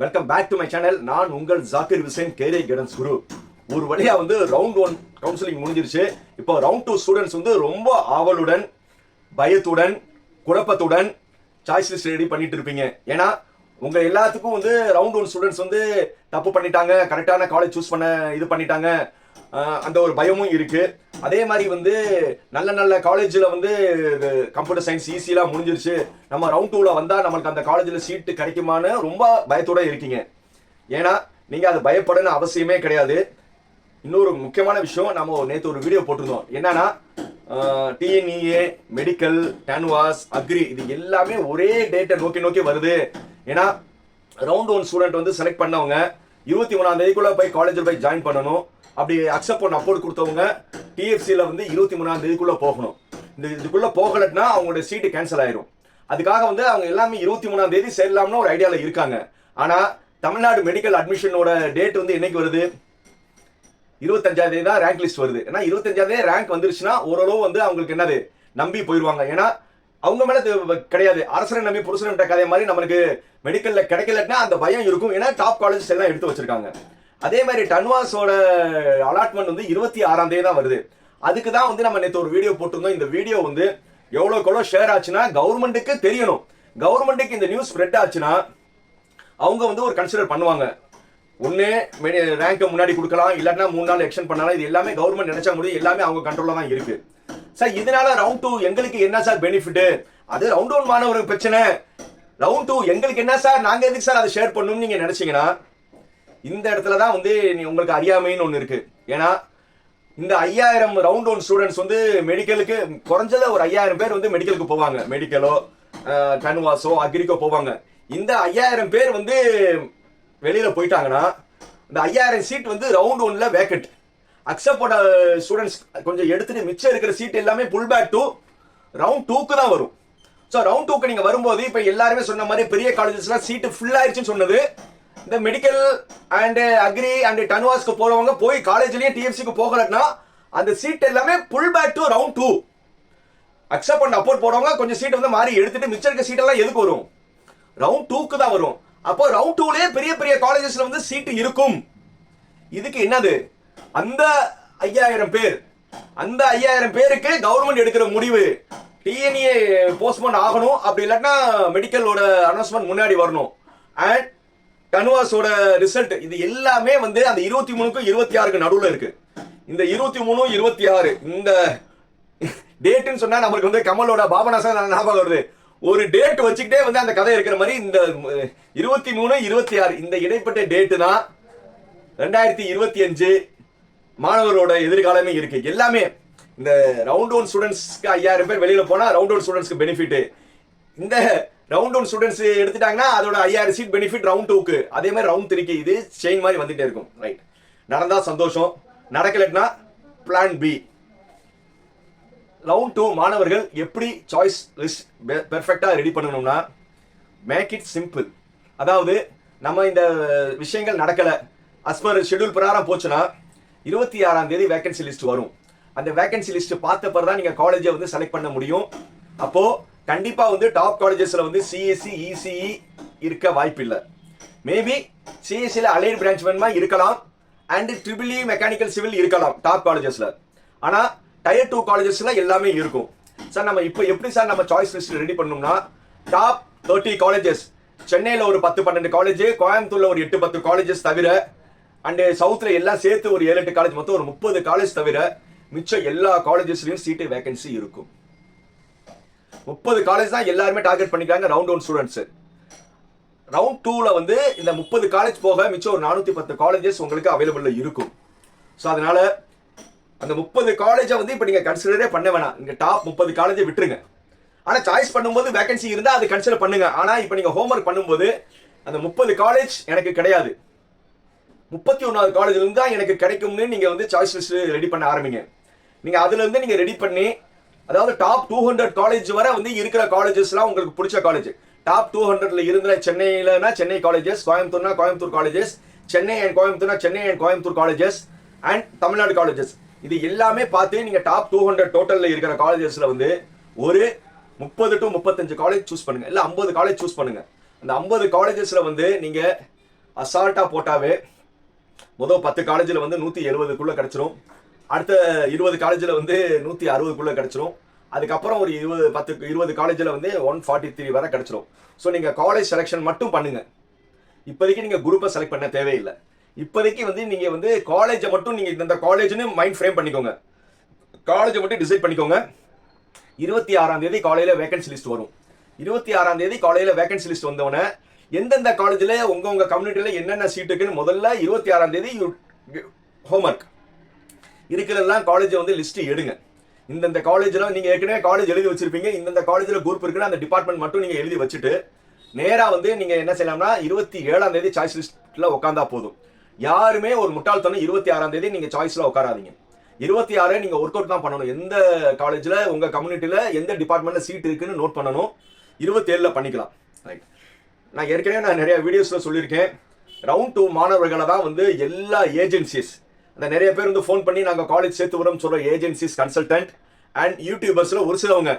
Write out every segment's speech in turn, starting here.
Welcome back to my channel நான் உங்கள் ஜாக்கிர் விசேன் கேரே கிடன் குரு. ஒரு வழியாக வந்து ரவுண்ட் ஒன் கவுன்சிலிங் முடிஞ்சிருச்சு. இப்போ ரவுண்ட் டூ ஸ்டூடெண்ட்ஸ் வந்து ரொம்ப ஆவலுடன் பயத்துடன் குழப்பத்துடன் சாய்ஸ் லிஸ்ட் ரெடி பண்ணிட்டு இருப்பீங்க. ஏன்னா உங்கள் எல்லாத்துக்கும் வந்து ரவுண்ட் ஒன் ஸ்டூடெண்ட்ஸ் வந்து தப்பு பண்ணிட்டாங்க கரெக்டான காலேஜ் சூஸ் பண்ண இது பண்ணிட்டாங்க. அந்த ஒரு பயமும் இருக்கு. அதே மாதிரி வந்து நல்ல நல்ல காலேஜில் வந்து கம்ப்யூட்டர் சயின்ஸ் ஈஸியெலாம் முடிஞ்சிருச்சு. நம்ம ரவுண்ட் டூவில் வந்தால் நம்மளுக்கு அந்த காலேஜில் சீட்டு கிடைக்குமான்னு ரொம்ப பயத்தோட இருக்கீங்க. ஏன்னா நீங்கள் அது பயப்படணும் அவசியமே கிடையாது. இன்னொரு முக்கியமான விஷயம் நம்ம நேற்று ஒரு வீடியோ போட்டிருந்தோம். என்னன்னா டிஎன்இஏ மெடிக்கல் டேன்வாஸ் அக்ரி இது எல்லாமே ஒரே டேட்டை நோக்கி நோக்கி வருது. ஏன்னா ரவுண்ட் ஒன் ஸ்டூடெண்ட் வந்து செலக்ட் பண்ணவங்க இருபத்தி மூணாம் தேதிக்குள்ளே போய் காலேஜில் போய் ஜாயின் பண்ணணும். அப்படி அக்செப்ட் பண்ண அப்போர்ட் கொடுத்தவங்க டிஎஃப்சியில் வந்து இருபத்தி மூணாம் தேதிக்குள்ளே போகணும். இந்த இதுக்குள்ளே போகலன்னா அவங்களோட சீட்டு கேன்சல் ஆயிரும். அதுக்காக வந்து அவங்க எல்லாமே இருபத்தி மூணாம் தேதி சேரலாம்னு ஒரு ஐடியாவில் இருக்காங்க. ஆனால் தமிழ்நாடு மெடிக்கல் அட்மிஷனோட டேட் வந்து என்னைக்கு வருது? இருபத்தஞ்சாம் தேதி தான் ரேங்க் லிஸ்ட் வருது. ஏன்னா இருபத்தஞ்சாம் தேதி ரேங்க் வந்துருச்சுன்னா ஓரளவு வந்து அவங்களுக்கு என்னது? நம்பி போயிடுவாங்க ஏன்னா அவங்க மேல கிடையாது. அரசரை நம்பி புருஷன் கதை மாதிரி நம்மளுக்கு மெடிக்கல்ல கிடைக்கலன்னா அந்த பயம் இருக்கும். ஏன்னா டாப் காலேஜஸ் எல்லாம் எடுத்து வச்சிருக்காங்க. அதே மாதிரி டன்வாஸோட அலாட்மெண்ட் வந்து இருபத்தி ஆறாம் தேதி தான் வருது. அதுக்கு தான் வந்து நம்ம நேற்று ஒரு வீடியோ போட்டிருந்தோம். இந்த வீடியோ வந்து எவ்வளோக்கு எவ்வளோ ஷேர் ஆச்சுன்னா கவர்மெண்ட்டுக்கு தெரியணும். கவர்மெண்ட்டுக்கு இந்த நியூஸ் ஸ்ப்ரெட் ஆச்சுன்னா அவங்க வந்து ஒரு கன்சிடர் பண்ணுவாங்க. ஒன்று ரேங்க்கை முன்னாடி கொடுக்கலாம் இல்லைன்னா மூணு நாள் எக்ஷன் பண்ணலாம். இது எல்லாமே கவர்மெண்ட் நினைச்சா முடியும். எல்லாமே அவங்க கண்ட்ரோலில் தான் இருக்கு. சார் இதனால ரவுண்ட் டூ எங்களுக்கு என்ன சார் பெனிஃபிட் அது ரவுண்ட் ஒன் மாணவருக்கு பிரச்சனை. ரவுண்ட் டூ எங்களுக்கு என்ன சார் நாங்கள் எதுக்கு சார் அதை ஷேர் பண்ணணும்னு நீங்கள் நினைச்சீங்கன்னா இந்த இடத்துல தான் வந்து நீ உங்களுக்கு அறியாமைன்னு ஒன்று இருக்கு. ஏன்னா இந்த ஐயாயிரம் ரவுண்ட் ஒன் ஸ்டூடெண்ட்ஸ் வந்து மெடிக்கலுக்கு குறைஞ்சது ஒரு ஐயாயிரம் பேர் வந்து மெடிக்கலுக்கு போவாங்க. மெடிக்கலோ கன்வாஸோ அக்ரிக்கோ போவாங்க. இந்த ஐயாயிரம் பேர் வந்து வெளியில் போயிட்டாங்கன்னா இந்த ஐயாயிரம் சீட் வந்து ரவுண்ட் ஒன்ல வேக்கண்ட் அக்செப்ட் பண்ண ஸ்டூடெண்ட்ஸ் கொஞ்சம் எடுத்துட்டு மிச்சம் இருக்கிற சீட் எல்லாமே புல் பேக் டூ ரவுண்ட் டூக்கு தான் வரும். ஸோ ரவுண்ட் டூக்கு நீங்கள் வரும்போது இப்போ எல்லாருமே சொன்ன மாதிரி பெரிய காலேஜஸ்லாம் சீட்டு ஃபுல் ஆயிடுச்சுன்னு சொன்னது இந்த மெடிக்கல் அண்ட் அக்ரி அண்ட் டன்வாஸ்க்கு போறவங்க போய் காலேஜ்லயே டிஎம்சிக்கு போகலன்னா அந்த சீட் எல்லாமே full back to round two accept பண்ண அப்போர்ட் போறவங்க கொஞ்சம் சீட் வந்து மாறி எடுத்துட்டு மிச்சம் இருக்க சீட் எல்லாம் எதுக்கு வரும்? ரவுண்ட் டூக்கு தான் வரும். அப்போ ரவுண்ட் டூலயே பெரிய பெரிய காலேஜஸ்ல வந்து சீட்டு இருக்கும். இதுக்கு என்னது? அந்த ஐயாயிரம் பேர். அந்த ஐயாயிரம் பேருக்கு கவர்மெண்ட் எடுக்கிற முடிவு. டிஎன்ஏ போஸ்ட்போன் ஆகணும். அப்படி இல்லாட்டினா மெடிக்கலோட அனௌன்ஸ்மெண்ட் முன்னாடி வரணும். அண்ட் கன்வாஸோட ரிசல்ட் இது எல்லாமே வந்து அந்த இருபத்தி மூணுக்கும் இருபத்தி ஆறுக்கு நடுவில் இருக்கு. இந்த இருபத்தி மூணு இருபத்தி ஆறு இந்த டேட்டுன்னு சொன்னா நம்மளுக்கு வந்து கமலோட பாபநாசன் ஞாபகம் வருது. ஒரு டேட் வச்சுக்கிட்டே வந்து அந்த கதை இருக்கிற மாதிரி இந்த இருபத்தி மூணு இருபத்தி ஆறு இந்த இடைப்பட்ட டேட்டு தான் ரெண்டாயிரத்தி இருபத்தி அஞ்சு மாணவரோட எதிர்காலமே இருக்கு. எல்லாமே இந்த ரவுண்ட் ஒன் ஸ்டூடெண்ட்ஸ்க்கு ஐயாயிரம் பேர் வெளியில போனா ரவுண்ட் ஒன் ஸ்டூடெண்ட்ஸ்க்கு பெனிஃபிட் இந்த ரவுண்ட் ஒன் ஸ்டூடெண்ட்ஸ் எடுத்துட்டாங்கன்னா அதோட ஐயாயிரம் சீட் பெனிஃபிட் ரவுண்ட் டூக்கு அதே மாதிரி ரவுண்ட் த்ரீக்கு இது செயின் மாதிரி வந்துட்டே இருக்கும். ரைட் நடந்தால் சந்தோஷம். நடக்கலன்னா பிளான் பி ரவுண்ட் டூ மாணவர்கள் எப்படி சாய்ஸ் லிஸ்ட் பெர்ஃபெக்டாக ரெடி பண்ணணும்னா மேக் இட் சிம்பிள் அதாவது நம்ம இந்த விஷயங்கள் நடக்கலை. அஸ் பர் ஷெட்யூல் பிரகாரம் போச்சுன்னா இருபத்தி ஆறாம் தேதி வேகன்சி லிஸ்ட் வரும். அந்த வேகன்சி லிஸ்ட் பார்த்த பிறகு தான் நீங்கள் காலேஜை வந்து செலக்ட் பண்ண முடியும். அப்போது கண்டிப்பாக வந்து டாப் காலேஜஸில் வந்து சிஎஸ்சி இசிஇ இருக்க வாய்ப்பில்லை. மேபி சிஎஸ்சியில் அலைன் பிரான்ச் வேணுமா? இருக்கலாம். And triple E mechanical civil இருக்கலாம் டாப் காலேஜஸில் ஆனால் டயர் டூ காலேஜஸில் எல்லாமே இருக்கும். சார் நம்ம இப்போ எப்படி சார் நம்ம சாய்ஸ் லிஸ்ட் ரெடி பண்ணோம்னா டாப் தேர்ட்டி காலேஜஸ் சென்னையில் ஒரு பத்து பன்னெண்டு காலேஜ் கோயம்புத்தூரில் ஒரு எட்டு பத்து காலேஜஸ் தவிர அண்டு சவுத்தில் எல்லாம் சேர்த்து ஒரு ஏழு எட்டு காலேஜ் மொத்தம் ஒரு முப்பது காலேஜ் தவிர மிச்சம் எல்லா காலேஜஸ்லையும் சீட்டு வேகன்சி இருக்கும். முப்பது காலேஜ் தான் எல்லாருமே டார்கெட் பண்ணிக்கிறாங்க ரவுண்ட் ஒன் ஸ்டூடெண்ட்ஸ் ரவுண்ட் டூவில் வந்து இந்த முப்பது காலேஜ் போக மிச்சம் ஒரு நானூற்றி பத்து காலேஜஸ் உங்களுக்கு அவைலபிளில் இருக்கும். ஸோ அதனால் அந்த முப்பது காலேஜை வந்து இப்போ நீங்கள் கன்சிடரே பண்ண வேணாம். நீங்கள் டாப் முப்பது காலேஜை விட்டுருங்க. ஆனால் சாய்ஸ் பண்ணும்போது வேகன்சி இருந்தால் அது கன்சிடர் பண்ணுங்க. ஆனால் இப்போ நீங்கள் ஹோம்ஒர்க் பண்ணும்போது அந்த முப்பது காலேஜ் எனக்கு கிடையாது. முப்பத்தி ஒன்றாவது காலேஜ்லேருந்து தான் எனக்கு கிடைக்கும்னு நீங்கள் வந்து சாய்ஸ் லிஸ்ட் ரெடி பண்ண ஆரம்பிங்க. நீங்கள் அதுலேருந்து நீங்கள் ரெடி பண்ணி அதாவது டாப் டூ ஹண்ட்ரட் காலேஜ் வரை வந்து இருக்கிற காலேஜஸ்லாம் உங்களுக்கு பிடிச்ச காலேஜ் டாப் டூ ஹண்ட்ரட்ல இருந்த சென்னையிலனா சென்னை காலேஜஸ் கோயம்புத்தூர்னா Coimbatore colleges Chennai and கோயம்புத்தூர்னா Chennai and Coimbatore colleges and Tamil Nadu colleges இது எல்லாமே பார்த்து நீங்க டாப் டூ ஹண்ட்ரட் டோட்டல்ல இருக்கிற காலேஜஸ்ல வந்து ஒரு முப்பது டு முப்பத்தஞ்சு காலேஜ் சூஸ் பண்ணுங்க. இல்ல ஐம்பது காலேஜ் சூஸ் பண்ணுங்க. அந்த ஐம்பது காலேஜஸ்ல வந்து நீங்க அசால்ட்டா போட்டாவே முதல் பத்து காலேஜில் வந்து நூற்றி எழுபதுக்குள்ளே கிடச்சிரும். அடுத்த இருபது காலேஜில் வந்து நூற்றி அறுபதுக்குள்ளே கிடச்சிரும். அதுக்கப்புறம் ஒரு இருபது பத்து இருபது காலேஜில் வந்து ஒன் ஃபார்ட்டி த்ரீ வரை கிடச்சிரும். ஸோ நீங்கள் காலேஜ் செலெக்ஷன் மட்டும் பண்ணுங்கள் இப்போதைக்கு நீங்கள் குரூப்பை செலக்ட் பண்ண தேவையில்லை. இப்போதைக்கு வந்து நீங்கள் வந்து காலேஜை மட்டும் நீங்கள் இந்த காலேஜ்னு மைண்ட் ஃப்ரேம் பண்ணிக்கோங்க. காலேஜை மட்டும் டிசைட் பண்ணிக்கோங்க. இருபத்தி ஆறாம் தேதி காலையில் வேகன்சி லிஸ்ட் வரும். இருபத்தி ஆறாம் தேதி காலையில் வேகன்சி லிஸ்ட் வந்தவொடனே எந்தெந்த காலேஜில் உங்கள் உங்கள் கம்யூனிட்டியில் என்னென்ன சீட்டுக்குன்னு முதல்ல இருபத்தி ஆறாம் தேதி ஹோம்ஒர்க் இருக்கிறதெல்லாம் காலேஜை வந்து லிஸ்ட் எடுங்க. இந்தந்த காலேஜில் நீங்கள் ஏற்கனவே காலேஜ் எழுதி வச்சிருப்பீங்க. இந்தந்த காலேஜில் குரூப் இருக்குன்னு அந்த டிபார்ட்மெண்ட் மட்டும் நீங்கள் எழுதி வச்சுட்டு நேராக வந்து நீங்கள் என்ன செய்யலாம்னா இருபத்தி ஏழாம் தேதி சாய்ஸ் லிஸ்ட்டில் உட்காந்தா போதும். யாருமே ஒரு முட்டாள்தனம் இருபத்தி ஆறாம் தேதி நீங்கள் சாய்ஸில் உட்காராதீங்க இருபத்தி ஆறு நீங்கள் ஒர்க் அவுட் தான் பண்ணணும். எந்த காலேஜில் உங்கள் கம்யூனிட்டியில் எந்த டிபார்ட்மெண்ட்டில் சீட் இருக்குன்னு நோட் பண்ணணும். இருபத்தேழில் பண்ணிக்கலாம். ரைட் நான் ஏற்கனவே நான் நிறைய வீடியோஸில் சொல்லியிருக்கேன். ரவுண்ட் டூ மாணவர்களை தான் வந்து எல்லா ஏஜென்சிஸ் அந்த நிறைய பேர் வந்து ஃபோன் பண்ணி நாங்கள் காலேஜ் சேர்த்து வரோம் சொல்கிற ஏஜென்சிஸ் கன்சல்டன்ட் அண்ட் யூடியூபர்ஸில் ஒரு சிலவங்க.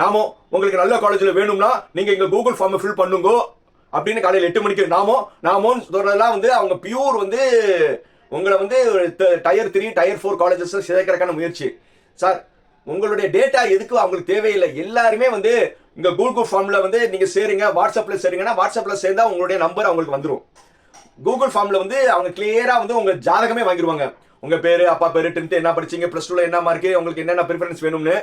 நாமோ உங்களுக்கு நல்ல காலேஜில் வேணும்னா நீங்கள் இங்கே கூகுள் ஃபார்மை ஃபில் பண்ணுங்க அப்படின்னு காலையில் எட்டு மணிக்கு நாமோ நாமோன்னு சொல்கிறதெல்லாம் வந்து அவங்க பியூர் வந்து உங்களை வந்து tier three tier four colleges சேர்க்கறதுக்கான முயற்சி. சார் உங்களுடைய டேட்டா எதுக்கு அவங்களுக்கு தேவையில்லை? எல்லாருமே வந்து இங்கே கூகுள் ஃபார்மில் வந்து நீங்கள் சேருங்க வாட்ஸ்அப்பில் சேருங்கன்னா வாட்ஸ்அப்பில் சேர்ந்தால் உங்களுடைய நம்பர் அவங்களுக்கு வந்துடும் கூகுள் ஃபார்ம்ல வந்து அவங்க கிளியரா வந்து உங்க ஜாதகமே வாங்கிடுவாங்க உங்க பேரு அப்பா பேரு டென்த் என்ன படிச்சீங்க ப்ளஸ் டூல என்ன மார்க்கு உங்களுக்கு என்னென்ன ப்ரிஃபரன்ஸ் வேணும்னு.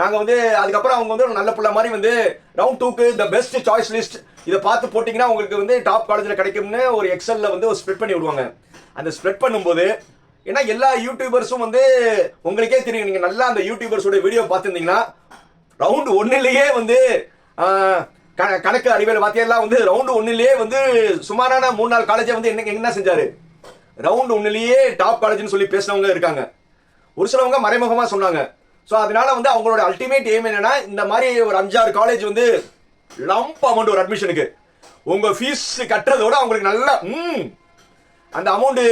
நாங்க வந்து அதுக்கப்புறம் அவங்க வந்து நல்ல பிள்ளை மாதிரி வந்து ரவுண்ட் டூக்கு த பெஸ்ட் சாய்ஸ் லிஸ்ட் இதை பார்த்து போட்டிங்கன்னா உங்களுக்கு வந்து டாப் காலேஜில் கிடைக்கும்னு ஒரு எக்ஸலில் வந்து ஒரு ஸ்ப்ரெட் பண்ணி விடுவாங்க. அந்த ஸ்ப்ரெட் பண்ணும்போது ஏன்னா எல்லா யூடியூபர்ஸும் வந்து உங்களுக்கே தெரியும். நீங்கள் நல்லா அந்த யூடியூபர்ஸோட வீடியோ பார்த்துருந்தீங்கன்னா ரவுண்ட் ஒன்றுலேயே வந்து கணக்கு அறிவியல் வாத்தியெல்லாம் வந்து ரவுண்ட் ஒன்னுலயே வந்து சுமாரான மூணு நாள் காலேஜை வந்து என்ன என்ன செஞ்சாரு? ரவுண்ட் ஒன்னுலயே டாப் காலேஜ்னு சொல்லி பேசினவங்க இருக்காங்க. ஒரு சிலவங்க மறைமுகமா சொன்னாங்க. ஸோ அதனால வந்து அவங்களோட அல்டிமேட் எய்ம் என்னன்னா இந்த மாதிரி ஒரு அஞ்சாறு காலேஜ் வந்து லம்ப் அமௌண்ட் ஒரு அட்மிஷனுக்கு உங்க ஃபீஸ் கட்டுறதோட அவங்களுக்கு நல்லா ம். அந்த அமௌண்ட்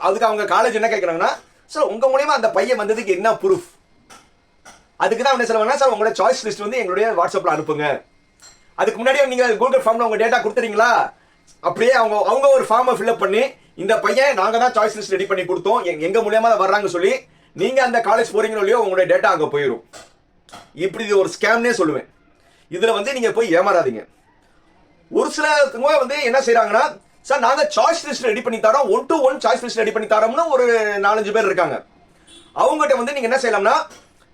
அதுக்கு அவங்க காலேஜ் என்ன கேட்குறாங்கன்னா சார் உங்க மூலியமா அந்த பையன் வந்ததுக்கு என்ன ப்ரூஃப் அதுக்கு தான் என்ன சொல்லுவாங்கன்னா சார் உங்களோட சாய்ஸ் லிஸ்ட் வந்து எங்களுடைய வாட்ஸ்அப்ல அனுப்புங்க. அதுக்கு முன்னாடியே நீங்க கூகுள் ஃபார்ம்ல உங்க டேட்டா கொடுத்துறீங்களா? அப்படியே அவங்க அவங்க ஒரு ஃபார்மை ஃபில்அப் பண்ணி இந்த பையன் நாங்க தான் சாய்ஸ் லிஸ்ட் ரெடி பண்ணி கொடுத்தோம். எங்க- எங்க மூலியமா தான் வர்றாங்க சொல்லி நீங்க அந்த காலேஜ் போறீங்களோ இல்லையோ உங்களுடைய டேட்டா அங்க போயிடும் இப்படி இது ஒரு ஸ்கேம்னே சொல்லுவேன். இதுல வந்து நீங்க போய் ஏமாறாதீங்க. ஒரு சில வந்து என்ன செய்கிறாங்கன்னா சார் நாங்க சாய்ஸ் லிஸ்ட் ரெடி பண்ணி தரோம். One to one choice list ready பண்ணி தரோம்னு ஒரு நாலஞ்சு பேர் இருக்காங்க. அவங்ககிட்ட வந்து நீங்க என்ன செய்யலாம்னா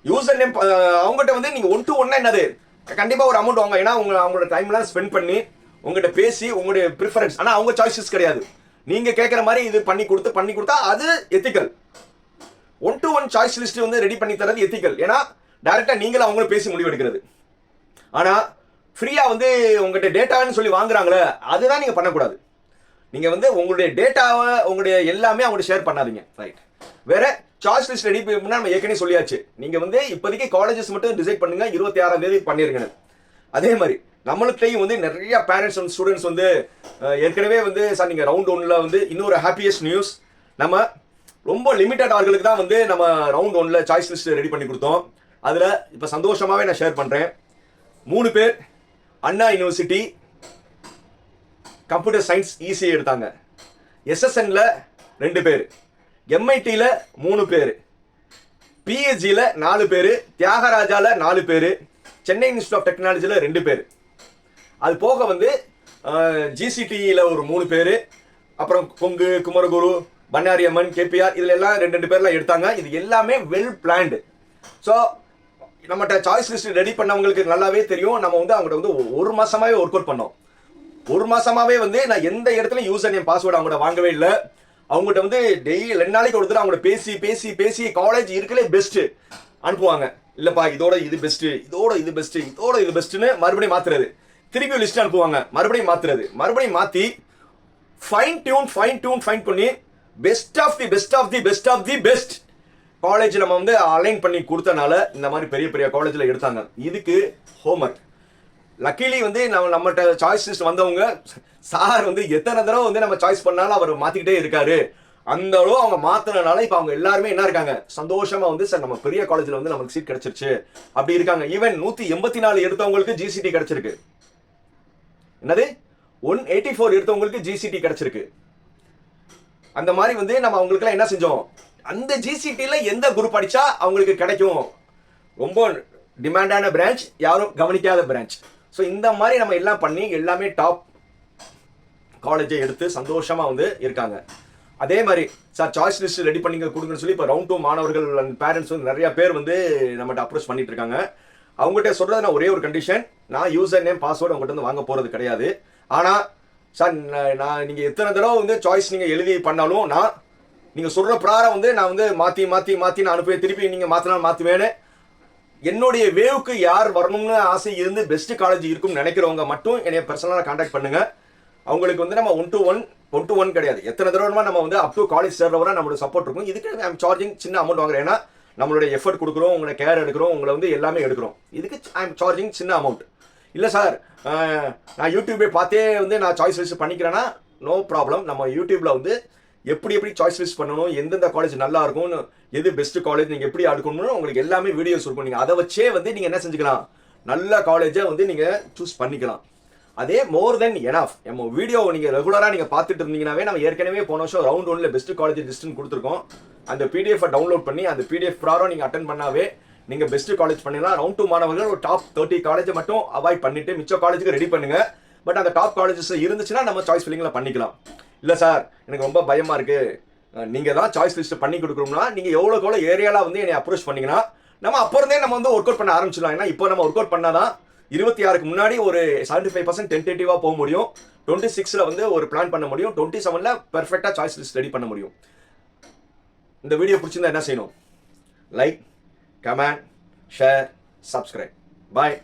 யூசர் நேம் அவங்ககிட்ட வந்து நீங்க ஒன் டு ஒன்னா என்னது? கண்டிப்பாக ஒரு அமௌண்ட் வாங்க. ஏன்னா உங்க அவங்களோட டைம்லாம் ஸ்பெண்ட் பண்ணி உங்ககிட்ட பேசி உங்களுடைய ப்ரிஃபரன்ஸ் ஆனால் அவங்க சாய்ஸஸ் கிடையாது. நீங்கள் கேட்குற மாதிரி இது பண்ணி கொடுத்து பண்ணி கொடுத்தா அது ethical one to one choice list வந்து ரெடி பண்ணி தரது எத்திக்கல் ஏன்னா டேரெக்டாக நீங்களும் அவங்களும் பேசி முடிவு எடுக்கிறது. ஃப்ரீயாக வந்து உங்கள்கிட்ட டேட்டான்னு சொல்லி வாங்குறாங்களே அதுதான் நீங்கள் பண்ணக்கூடாது. நீங்கள் வந்து உங்களுடைய டேட்டாவை உங்களுடைய எல்லாமே அவங்கள்ட்ட ஷேர் பண்ணாதீங்க. ரைட் வேற சாய்ஸ் லிஸ்ட் ரெடி பண்ணா நம்ம ஏற்கனவே சொல்லியாச்சு. நீங்க வந்து இப்போதைக்கு காலேஜஸ் மட்டும் டிசைட் பண்ணுங்க இருபத்தி ஆறாம் தேதி பண்ணிருங்க அதே மாதிரி நம்மளுக்கையும் வந்து நிறைய பேரண்ட்ஸ் அண்ட் ஸ்டூடெண்ட்ஸ் வந்து ஏற்கனவே வந்து சார் நீங்க ரவுண்ட் ஒன்ல வந்து இன்னொரு ஹாப்பியஸ்ட் நியூஸ் நம்ம ரொம்ப லிமிட்டட் ஆர்களுக்கு தான் வந்து நம்ம ரவுண்ட் ஒன்ல சாய்ஸ் லிஸ்ட் ரெடி பண்ணி கொடுத்தோம். அதுல இப்ப சந்தோஷமாவே நான் ஷேர் பண்றேன். மூணு பேர் அண்ணா யூனிவர்சிட்டி கம்ப்யூட்டர் சயின்ஸ் ஈஸியாக எடுத்தாங்க. எஸ்எஸ்என்ல ரெண்டு பேர். எம்ஐடியில் மூணு பேர். பிஹெச்சியில் நாலு பேர். தியாகராஜாவில் நாலு பேர். சென்னை இன்ஸ்டியூட் ஆஃப் டெக்னாலஜியில் ரெண்டு பேர். அது போக வந்து ஜிசிடியில் ஒரு மூணு பேர். அப்புறம் கொங்கு குமரகுரு பண்ணாரி அம்மன் கேபிஆர் இதில் எல்லாம் ரெண்டு ரெண்டு பேர்லாம் எடுத்தாங்க. இது எல்லாமே வெல் பிளான்டு ஸோ நம்மகிட்ட சாய்ஸ் லிஸ்ட் ரெடி பண்ணவங்களுக்கு நல்லாவே தெரியும். நம்ம வந்து அவங்கள்ட்ட வந்து ஒரு மாதமாகவே ஒர்க் அவுட் பண்ணோம். ஒரு மாதமாகவே வந்து நான் எந்த இடத்துலையும் யூசர் நேம் பாஸ்வேர்டு அவங்கள்ட்ட வாங்கவே இல்லை. அவங்ககிட்ட வந்து டெய்லி ரெண்டு நாளைக்கு ஒரு தடவை அவங்கள்ட்ட பேசி பேசி பேசி காலேஜ் இருக்கலே பெஸ்ட்டு அனுப்புவாங்க. இல்லைப்பா இதோட இது பெஸ்ட்டு இதோட இது பெஸ்ட்டு இதோட இது பெஸ்ட்டுன்னு மறுபடியும் மாத்துறது. திருப்பி லிஸ்ட் அனுப்புவாங்க. மறுபடியும் மாத்துறது. மறுபடியும் மாற்றி fine tune fine tune fine பண்ணி best of the best of the best of the best college நம்ம வந்து அலைன் பண்ணி கொடுத்தனால இந்த மாதிரி பெரிய பெரிய காலேஜில் எடுத்தாங்க. இதுக்கு ஹோம்ஒர்க் லக்கிலி வந்து நம்ம நம்மகிட்ட சாய்ஸ் லிஸ்ட் வந்தவங்க சார் வந்து எத்தனை தடவை வந்து நம்ம சாய்ஸ் பண்ணாலும் அவர் மாற்றிக்கிட்டே இருக்காரு. அந்த அளவு அவங்க மாத்தினால இப்போ அவங்க எல்லாருமே என்ன இருக்காங்க? சந்தோஷமா வந்து சார் நம்ம பெரிய காலேஜில் வந்து நமக்கு சீட் கிடைச்சிருச்சு. அப்படி இருக்காங்க. ஈவன் நூத்தி எண்பத்தி நாலு எடுத்தவங்களுக்கு ஜிசிடி கிடைச்சிருக்கு. என்னது? ஒன் எயிட்டி ஃபோர் எடுத்தவங்களுக்கு ஜிசிடி கிடைச்சிருக்கு. அந்த மாதிரி வந்து நம்ம அவங்களுக்குலாம் என்ன செஞ்சோம்? அந்த ஜிசிடியில் எந்த குரூப் அடித்தா அவங்களுக்கு கிடைக்கும்? ரொம்ப டிமாண்டான பிரான்ச் யாரும் கவனிக்காத பிரான்ச் ஸோ இந்த மாதிரி நம்ம எல்லாம் பண்ணி எல்லாமே டாப் காலேஜை எடுத்து சந்தோஷமாக வந்து இருக்காங்க. அதே மாதிரி சார் சாய்ஸ் லிஸ்ட் ரெடி பண்ணிங்க கொடுங்கன்னு சொல்லி இப்போ ரவுண்ட் டூ மாணவர்கள் அண்ட் பேரண்ட்ஸ் வந்து நிறைய பேர் வந்து நம்மகிட்ட அப்ரோச் பண்ணிட்டு இருக்காங்க. அவங்ககிட்ட சொல்றது நான் ஒரே ஒரு கண்டிஷன் நான் யூசர் நேம் பாஸ்வேர்டு அவங்ககிட்ட வந்து வாங்க போறது கிடையாது. ஆனால் சார் நான் நான் எத்தனை தடவை வந்து சாய்ஸ் நீங்கள் எழுதி பண்ணாலும் நான் நீங்கள் சொல்கிற பிரகாரம் வந்து நான் வந்து மாற்றி மாற்றி மாற்றி நான் அனுப்பி திருப்பி நீங்கள் மாற்றினாலும் மாற்றுவேன்னு என்னுடைய வேவுக்கு யார் வரணும்னு ஆசை இருந்து பெஸ்ட் காலேஜ் இருக்கும்னு நினைக்கிறவங்க மட்டும் என்னைய பர்சனலாக காண்டாக்ட் பண்ணுங்க. அவங்களுக்கு வந்து நம்ம one two one one two one கிடையாது. எத்தனை தடவை நம்ம வந்து அப் டு காலேஜ் சேர்ற வரை நம்மளோட சப்போர்ட் இருக்கும். இதுக்கு ஐம் சார்ஜிங் சின்ன அமௌண்ட் வாங்குறேன். ஏன்னா நம்மளுடைய எஃபர்ட் கொடுக்குறோம் உங்களை கேர் எடுக்கிறோம் உங்களை வந்து எல்லாமே எடுக்கிறோம். இதுக்கு ஐம் சார்ஜிங் சின்ன அமௌண்ட் இல்லை சார் நான் யூடியூபே பார்த்தே வந்து நான் சாய்ஸ் லிஸ்ட் பண்ணிக்கிறேன்னா நோ ப்ராப்ளம் நம்ம யூடியூப்ல வந்து எப்படி எப்படி சாய்ஸ் லிஸ்ட் பண்ணணும் எந்தெந்த காலேஜ் நல்லா இருக்கும்னு எது பெஸ்ட் காலேஜ் நீங்கள் எப்படி அடுக்கணும்னு உங்களுக்கு எல்லாமே வீடியோஸ் இருக்கும். நீங்கள் அதை வச்சே வந்து நீங்கள் என்ன செஞ்சுக்கலாம்? நல்ல காலேஜை வந்து நீங்கள் சூஸ் பண்ணிக்கலாம். அதே மோர் தென் எனஃப் நம்ம வீடியோ நீங்கள் ரெகுலராக நீங்கள் பார்த்துட்டு இருந்தீங்கன்னாவே நம்ம ஏற்கனவே போன வருஷம் ரவுண்ட் ஒன்ல பெஸ்ட் காலேஜ் லிஸ்ட்னு கொடுத்துருக்கோம். அந்த பிடிஎஃப் டவுன்லோட் பண்ணி அந்த பிடிஎஃப் ப்ராரம் நீங்கள் அட்டன் பண்ணாவே நீங்கள் பெஸ்ட் காலேஜ் பண்ணிடலாம். ரவுண்ட் டூ மாணவர்கள் ஒரு டாப் தேர்ட்டி காலேஜை மட்டும் அவாய்ட் பண்ணிட்டு மிச்ச காலேஜுக்கு ரெடி பண்ணுங்க. பட் அந்த டாப் காலேஜஸ் இருந்துச்சுன்னா நம்ம சாய்ஸ் ஃபில்லிங்கில் பண்ணிக்கலாம். இல்லை சார் எனக்கு ரொம்ப பயமாக இருக்குது நீங்கள் தான் சாய்ஸ் லிஸ்ட் பண்ணி கொடுக்கணும்னா நீங்கள் எவ்வளோக்கு எவ்வளோ ஏரியாவில் வந்து என்னை அப்ரோச் பண்ணீங்கன்னா நம்ம அப்போ இருந்தே நம்ம வந்து ஒர்க் அவுட் பண்ண ஆரம்பிச்சிடலாம். ஏன்னா இப்போ நம்ம ஒர்க் அவுட் பண்ணாதான் இருபத்தி ஆறுக்கு முன்னாடி ஒரு செவன்டி ஃபைவ் பர்சன்ட் டென்டேட்டிவாக போக முடியும். டுவெண்ட்டி சிக்ஸில் வந்து ஒரு பிளான் பண்ண முடியும். டுவெண்ட்டி செவனில் பெர்ஃபெக்டாக சாய்ஸ் லிஸ்ட் ரெடி பண்ண முடியும். இந்த வீடியோ பிடிச்சிருந்தா என்ன செய்யணும்? Like comment share subscribe bye